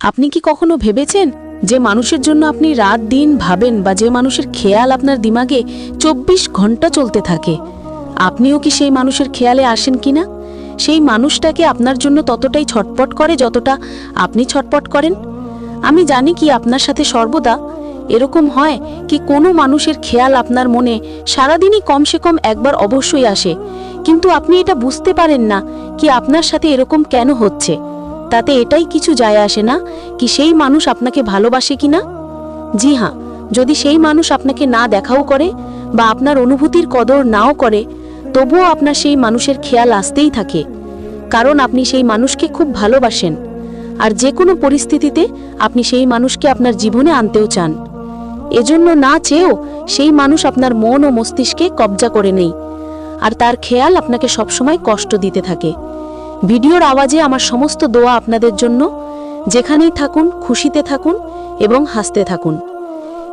আপনি কি কখনো ভেবেছেন যে মানুষের জন্য আপনি রাত দিন ভাবেন বা যে মানুষের খেয়াল আপনার দিমাগে চব্বিশ ঘণ্টা চলতে থাকে? আপনিও কি সেই মানুষের খেয়ালে আসেন কি না সেই মানুষটাকে আপনার জন্য ততটাই ছটপট করে যতটা আপনি ছটপট করেন? আমি জানি কি আপনার সাথে সর্বদা এরকম হয় কি কোনো মানুষের খেয়াল আপনার মনে সারাদিনই কমসে কম একবার অবশ্যই আসে। কিন্তু আপনি এটা বুঝতে পারেন না কি আপনার সাথে এরকম কেন হচ্ছে। তাতে এটাই কিছু যায় আসে না কি সেই মানুষ আপনাকে ভালোবাসে কি না জি হ্যাঁ যদি সেই মানুষ আপনাকে না দেখাও করে বা আপনার অনুভূতির কদর নাও করে, তবুও আপনার সেই মানুষের খেয়াল আসতেই থাকে। কারণ আপনি সেই মানুষকে খুব ভালোবাসেন। আর যে কোনো পরিস্থিতিতে আপনি সেই মানুষকে আপনার জীবনে আনতেও চান। এজন্য না চেয়েও সেই মানুষ আপনার মন ও মস্তিষ্কে কবজা করে নেই। আর তার খেয়াল আপনাকে সবসময় কষ্ট দিতে থাকে। ভিডিওর আওয়াজে আমার সমস্ত দোয়া আপনাদের জন্য। যেখানেই থাকুন, খুশিতে থাকুন এবং হাসতে থাকুন।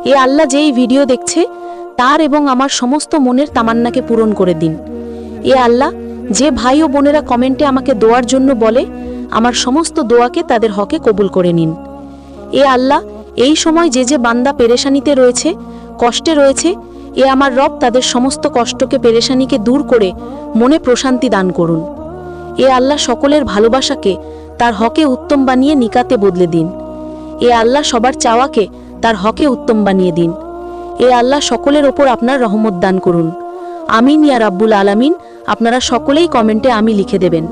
এ আল্লাহ যেই ভিডিও দেখছে, তার এবং আমার সমস্ত মনের তামান্নাকে পূরণ করে দিন। এ আল্লাহ যে ভাই ও বোনেরা কমেন্টে আমাকে দোয়ার জন্য বলে, আমার সমস্ত দোয়াকে তাদের হকে কবুল করে নিন। এ আল্লাহ এই সময় যে যে বান্দা পেরেশানিতে রয়েছে, কষ্টে রয়েছে, এ আমার রব তাদের সমস্ত কষ্টকে পেরেশানিকে দূর করে মনে প্রশান্তি দান করুন। এ আল্লাহ সকলের ভালোবাসাকে তার হকে উত্তম বানিয়ে নিকাতে বদলে দিন। এ আল্লাহ সবার চাওয়াকে তার হকে উত্তম বানিয়ে দিন। এ আল্লাহ সকলের ওপর আপনার রহমত দান করুন। আমিন, ইয়া রাব্বুল আলামিন। আপনারা সকলেই কমেন্টে আমি লিখে দেবেন।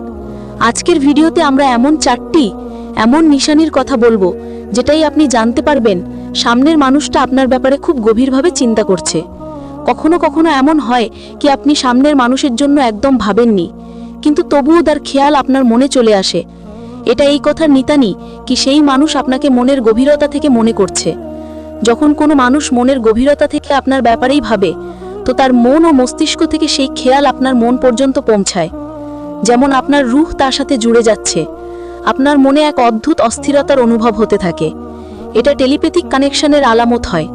আজকের ভিডিওতে আমরা এমন চারটি, এমন নিশানির কথা বলব, যেটাই আপনি জানতে পারবেন, সামনের মানুষটা আপনার ব্যাপারে খুব গভীরভাবে চিন্তা করছে। কখনো কখনো এমন হয় কি আপনি সামনের মানুষের জন্য একদম ভাবেননি। কিন্তু তবুও তার খেয়াল আপনার মনে চলে আসে। এটা এই কথার নিতানি কি সেই মানুষ আপনাকে মনের গভীরতা থেকে মনে করছে। যখন কোনো মানুষ মনের গভীরতা থেকে আপনার ব্যাপারেই ভাবে, তো তার মন ও মস্তিষ্ক থেকে সেই খেয়াল আপনার মন পর্যন্ত পৌঁছায়। যেমন আপনার রুহ তার সাথে জুড়ে যাচ্ছে। আপনার মনে এক অদ্ভুত অস্থিরতার অনুভব হতে থাকে। এটা টেলিপ্যাথিক কানেকশনের আলামত হয়।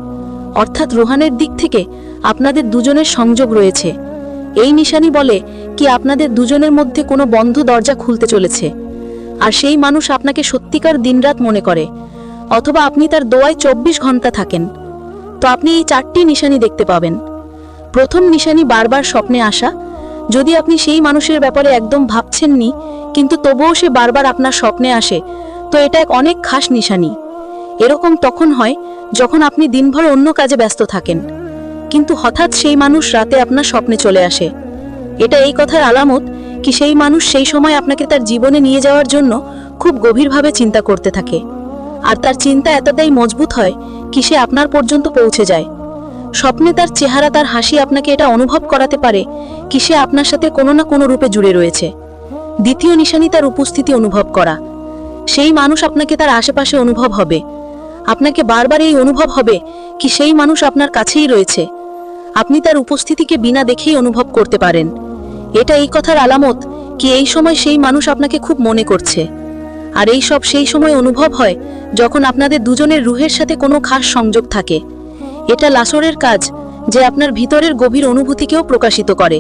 অর্থাৎ রোহানের দিক থেকে আপনাদের দুজনের সংযোগ রয়েছে। এই নিশানি বলে কি আপনাদের দুজনের মধ্যে কোনো বন্ধ দরজা খুলতে চলেছে? আর সেই মানুষ আপনাকে সত্যিকার দিনরাত মনে করে, অথবা আপনি তার দোয়ায় চব্বিশ ঘণ্টা থাকেন। তো আপনি এই চারটি নিশানি দেখতে পাবেন। প্রথম নিশানি বারবার স্বপ্নে আসা। যদি আপনি সেই মানুষের ব্যাপারে একদম ভাবছেননি, কিন্তু তবুও সে বারবার আপনার স্বপ্নে আসে, তো এটা এক অনেক খাস নিশানি। এরকম তখন হয় যখন আপনি দিনভর অন্য কাজে ব্যস্ত থাকেন। কিন্তু হঠাৎ সেই মানুষ রাতে আপনার স্বপ্নে চলে আসে। এটা এই কথার আলামত কি সেই মানুষ সেই সময় আপনাকে তার জীবনে নিয়ে যাওয়ার জন্য খুব গভীরভাবে চিন্তা করতে থাকে। আর তার চিন্তা এতটাই মজবুত হয় কি সে আপনার পর্যন্ত পৌঁছে যায়। স্বপ্নে তার চেহারা, তার হাসি আপনাকে এটা অনুভব করাতে পারে কি সে আপনার সাথে কোনো না কোনো রূপে জুড়ে রয়েছে। দ্বিতীয় নিশানি তার উপস্থিতি অনুভব করা। সেই মানুষ আপনাকে তার আশেপাশে অনুভব হবে। আপনাকে বারবার এই অনুভব হবে কি সেই মানুষ আপনার কাছেই রয়েছে। আপনি তার উপস্থিতিকে বিনা দেখেই অনুভব করতে পারেন। এটা এই কথার আলামত কি এই সময় সেই মানুষ আপনাকে খুব মনে করছে। আর এই সব সেই সময় অনুভব হয় যখন আপনাদের দুজনের রুহের সাথে কোনো খাস সংযোগ থাকে। এটা লাসরের কাজ যে আপনার ভিতরের গভীর অনুভূতিকেও প্রকাশিত করে।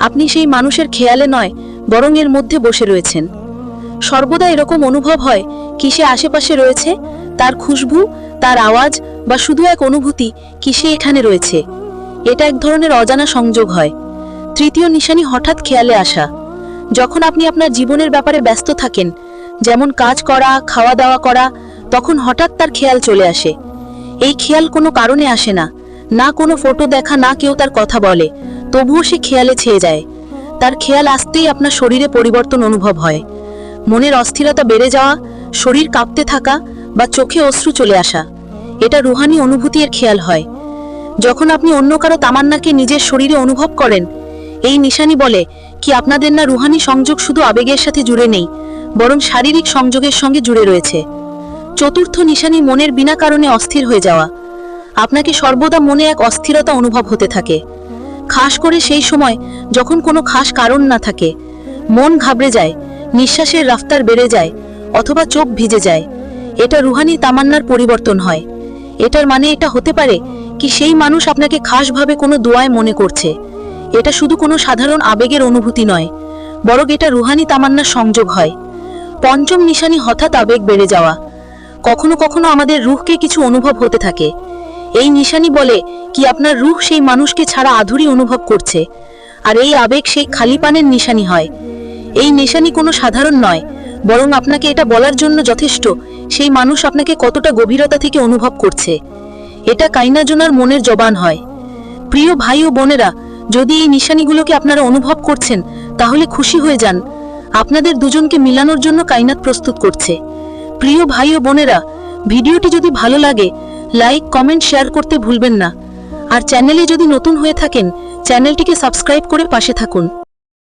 আপনি সেই মানুষের খেয়ালে নয়, বরং এর মধ্যে বসে রয়েছেন। সর্বদা এরকম অনুভব হয় কি সে আশেপাশে রয়েছে, তার খুশবু, তার আওয়াজ বা শুধু এক অনুভূতি কি সে এখানে রয়েছে। এটা এক ধরনের অজানা সংযোগ হয়। তৃতীয় নিশানি হঠাৎ খেয়ালে আসা। যখন আপনি আপনার জীবনের ব্যাপারে ব্যস্ত থাকেন, যেমন কাজ করা খাওয়া দাওয়া করা, তখন হঠাৎ তার খেয়াল চলে আসে। এই খেয়াল কোনো কারণে আসে না। না কোনো ফটো দেখা, না কেউ তার কথা বলে। তবুও সে খেয়ালে ছেয়ে যায়। তার খেয়াল আসতেই আপনার শরীরে পরিবর্তন অনুভব হয়। মনের অস্থিরতা বেড়ে যাওয়া, শরীর কাঁপতে থাকা বা চোখে অশ্রু চলে আসা। এটা রুহানি অনুভূতির খেয়াল হয়। যখন আপনি অন্য কারও তামান্নাকে নিজের শরীরে অনুভব করেন এই নিশানি বলে কি আপনাদের না রুহানি সংযোগ শুধু আবেগের সাথে জুড়ে নেই, বরং শারীরিক সংযোগের সঙ্গে জুড়ে রয়েছে। চতুর্থ নিশানি মনের বিনা কারণে অস্থির হয়ে যাওয়া। আপনাকে সর্বদা মনে এক অস্থিরতা অনুভব হতে থাকে। খাস করে সেই সময় যখন কোনো খাস কারণ না থাকে। মন ঘাবড়ে যায়, নিঃশ্বাসের রাফতার বেড়ে যায়, অথবা চোখ ভিজে যায়। এটা রুহানি তামান্নার পরিবর্তন হয়। এটার মানে এটা হতে পারে কি সেই মানুষ আপনাকে খাসভাবে কোনো দোয়ায় মনে করছে। এটা শুধু কোনো সাধারণ আবেগের অনুভূতি নয়, বরং এটা রুহানি তামান্নার সংযোগ হয়। পঞ্চম নিশানি হঠাৎ আবেগ বেড়ে যাওয়া। কখনো কখনো আমাদের রুহকে কিছু অনুভব হতে থাকে। এই নিশানি বলে কি আপনার রুহ সেই মানুষকে ছাড়া আধুরি অনুভব করছে, আর এই আবেগ সেই খালি পানের নিশানি হয়। এই নিশানি কোনো সাধারণ নয়, বরং আপনাকে এটা বলার জন্য যথেষ্ট, সেই মানুষ আপনাকে কতটা গভীরতা থেকে অনুভব করছে। এটা কাইনাজোনার মনের জবান হয়। প্রিয় ভাই ও বোনেরা যদি এই নিশানিগুলোকে আপনারা অনুভব করছেন, তাহলে খুশি হয়ে যান। আপনাদের দুজনকে মিলানোর জন্য কাইনাত প্রস্তুত করছে। প্রিয় ভাই ও বোনেরা, ভিডিওটি যদি ভালো লাগে, লাইক, কমেন্ট, শেয়ার করতে ভুলবেন না। আর চ্যানেলে যদি নতুন হয়ে থাকেন, চ্যানেলটিকে সাবস্ক্রাইব করে পাশে থাকুন।